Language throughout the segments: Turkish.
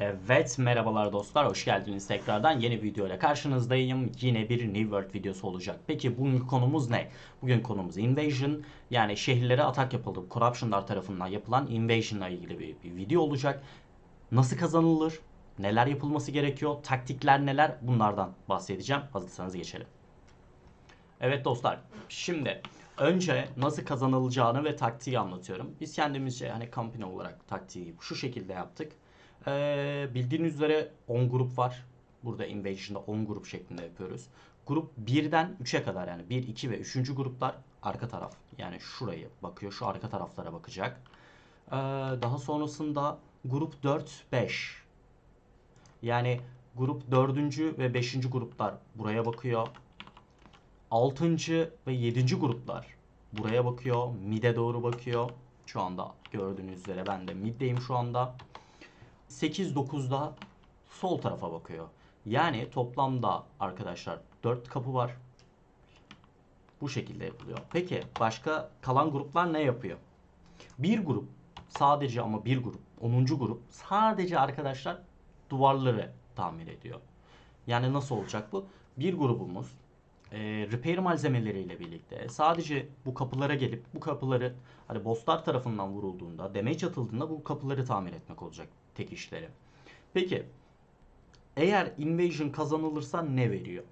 Evet merhabalar dostlar hoş geldiniz tekrardan. Yeni video karşınızdayım. Yine bir New World videosu olacak. Peki bugün konumuz ne? Bugün konumuz Invasion yani şehirlere atak yapıldı. Corruption'lar tarafından yapılan Invasion ile ilgili bir, bir video olacak. Nasıl kazanılır? Neler yapılması gerekiyor? Taktikler neler? Bunlardan bahsedeceğim. Hazırsanız geçelim. Evet dostlar şimdi önce nasıl kazanılacağını ve taktiği anlatıyorum. Biz kendimizce hani company olarak taktiği şu şekilde yaptık ee, bildiğiniz üzere 10 grup var. Burada Invasion'da 10 grup şeklinde yapıyoruz. Grup 1'den 3'e kadar yani 1, 2 ve 3. gruplar arka taraf. Yani şurayı bakıyor. Şu arka taraflara bakacak. Ee, daha sonrasında grup 4, 5. Yani grup 4. ve 5. gruplar buraya bakıyor. 6. ve 7. gruplar buraya bakıyor. Mid'e doğru bakıyor. Şu anda gördüğünüz üzere ben de mid'deyim şu anda. 8-9'da sol tarafa bakıyor. Yani toplamda arkadaşlar 4 kapı var. Bu şekilde yapılıyor. Peki başka kalan gruplar ne yapıyor? Bir grup sadece ama bir grup 10. grup sadece arkadaşlar duvarları tamir ediyor. Yani nasıl olacak bu? Bir grubumuz e, repair malzemeleriyle birlikte sadece bu kapılara gelip bu kapıları hani bosslar tarafından vurulduğunda, damage atıldığında bu kapıları tamir etmek olacak tek işleri. Peki eğer invasion kazanılırsa ne veriyor?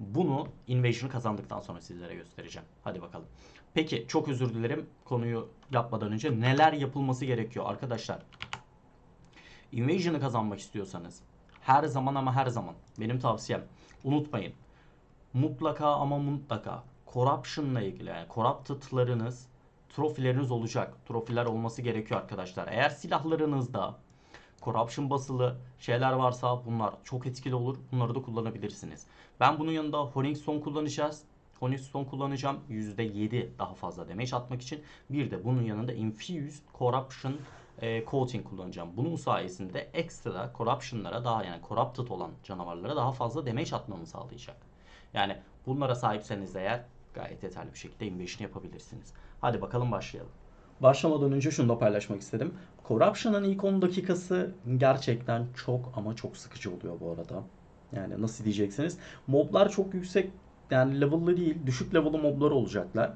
Bunu invasion'ı kazandıktan sonra sizlere göstereceğim. Hadi bakalım. Peki çok özür dilerim konuyu yapmadan önce neler yapılması gerekiyor arkadaşlar? Invasion'ı kazanmak istiyorsanız her zaman ama her zaman benim tavsiyem unutmayın. Mutlaka ama mutlaka corruption'la ilgili yani corrupted'larınız trofileriniz olacak. Trofiler olması gerekiyor arkadaşlar. Eğer silahlarınızda corruption basılı şeyler varsa bunlar çok etkili olur. Bunları da kullanabilirsiniz. Ben bunun yanında Honing Stone kullanacağız. Honing Stone kullanacağım. %7 daha fazla damage atmak için. Bir de bunun yanında Infused Corruption e, Coating kullanacağım. Bunun sayesinde ekstra Corruption'lara daha yani Corrupted olan canavarlara daha fazla damage atmamı sağlayacak. Yani bunlara sahipseniz eğer gayet yeterli bir şekilde invasion yapabilirsiniz. Hadi bakalım başlayalım. Başlamadan önce şunu da paylaşmak istedim. Corruption'ın ilk 10 dakikası gerçekten çok ama çok sıkıcı oluyor bu arada. Yani nasıl diyeceksiniz? Moblar çok yüksek yani level'lı değil, düşük level'lı moblar olacaklar.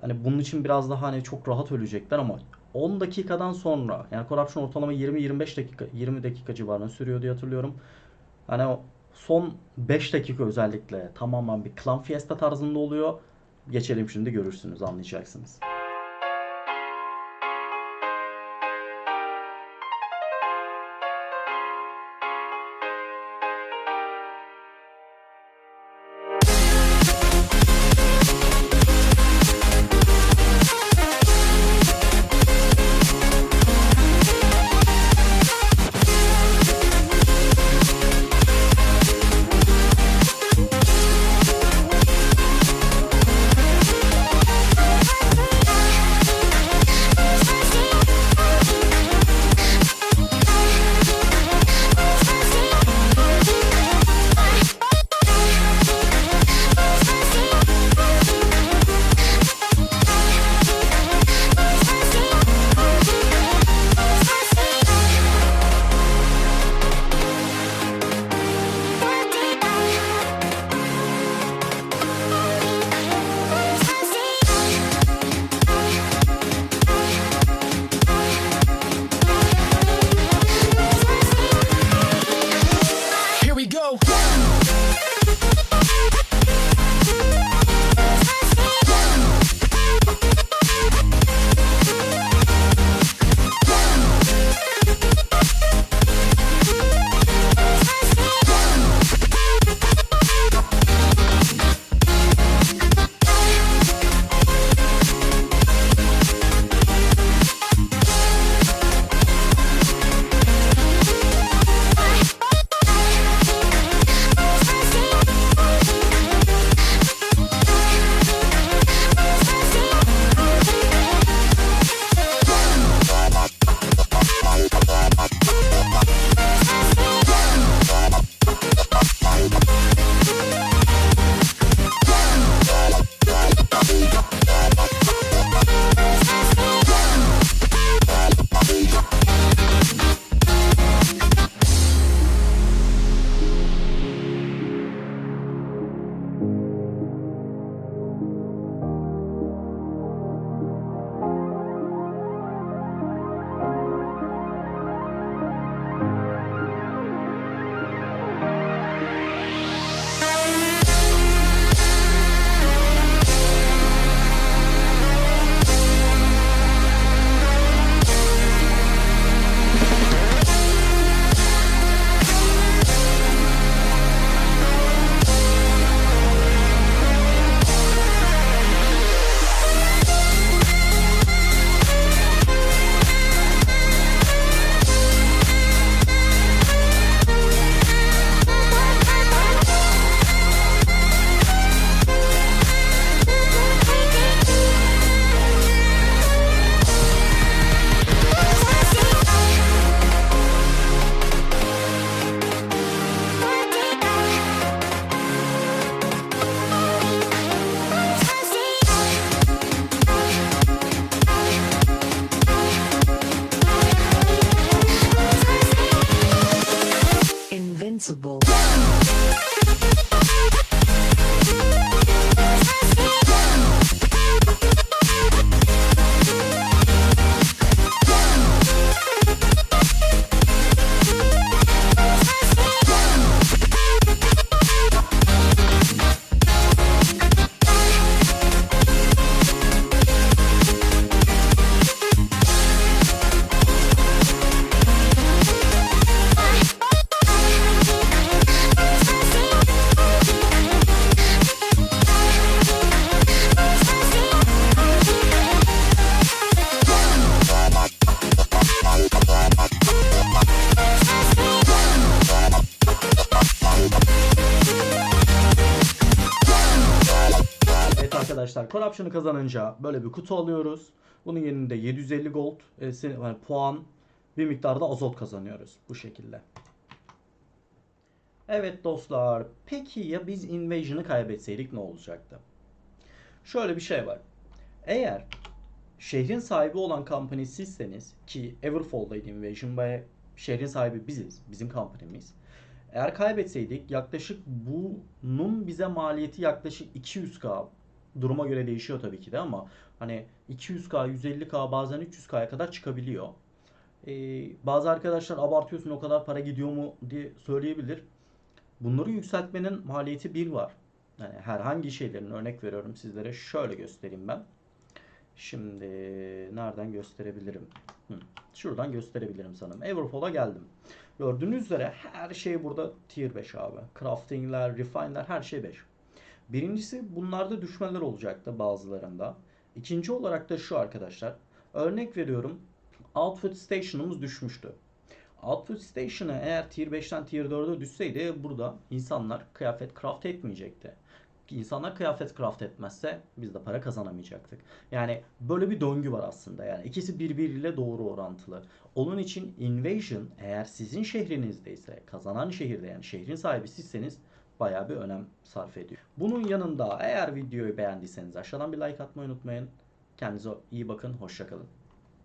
Hani bunun için biraz daha hani çok rahat ölecekler ama 10 dakikadan sonra yani Corruption ortalama 20-25 dakika 20 dakika civarında sürüyor diye hatırlıyorum. Hani son 5 dakika özellikle tamamen bir Clan Fiesta tarzında oluyor. Geçelim şimdi görürsünüz anlayacaksınız. principle arkadaşlar Corruption'ı kazanınca böyle bir kutu alıyoruz. Bunun yerinde 750 gold e, yani puan bir miktarda azot kazanıyoruz bu şekilde. Evet dostlar peki ya biz Invasion'ı kaybetseydik ne olacaktı? Şöyle bir şey var. Eğer şehrin sahibi olan company sizseniz ki Everfall'daydı Invasion ve şehrin sahibi biziz. Bizim company'miz. Eğer kaybetseydik yaklaşık bunun bize maliyeti yaklaşık 200k duruma göre değişiyor tabii ki de ama hani 200k, 150k bazen 300k'ya kadar çıkabiliyor. Ee, bazı arkadaşlar abartıyorsun o kadar para gidiyor mu diye söyleyebilir. Bunları yükseltmenin maliyeti bir var. Yani herhangi şeylerin örnek veriyorum sizlere şöyle göstereyim ben. Şimdi nereden gösterebilirim? Hı, şuradan gösterebilirim sanırım. Everfall'a geldim. Gördüğünüz üzere her şey burada tier 5 abi. Crafting'ler, refine'ler her şey 5. Birincisi bunlarda düşmeler olacaktı bazılarında. İkinci olarak da şu arkadaşlar. Örnek veriyorum. Outfit Station'ımız düşmüştü. Outfit Station'ı eğer Tier 5'ten Tier 4'e düşseydi burada insanlar kıyafet craft etmeyecekti. İnsanlar kıyafet craft etmezse biz de para kazanamayacaktık. Yani böyle bir döngü var aslında. Yani ikisi birbiriyle doğru orantılı. Onun için Invasion eğer sizin şehrinizdeyse kazanan şehirde yani şehrin sahibi sizseniz bayağı bir önem sarf ediyor. Bunun yanında eğer videoyu beğendiyseniz aşağıdan bir like atmayı unutmayın. Kendinize iyi bakın. Hoşçakalın.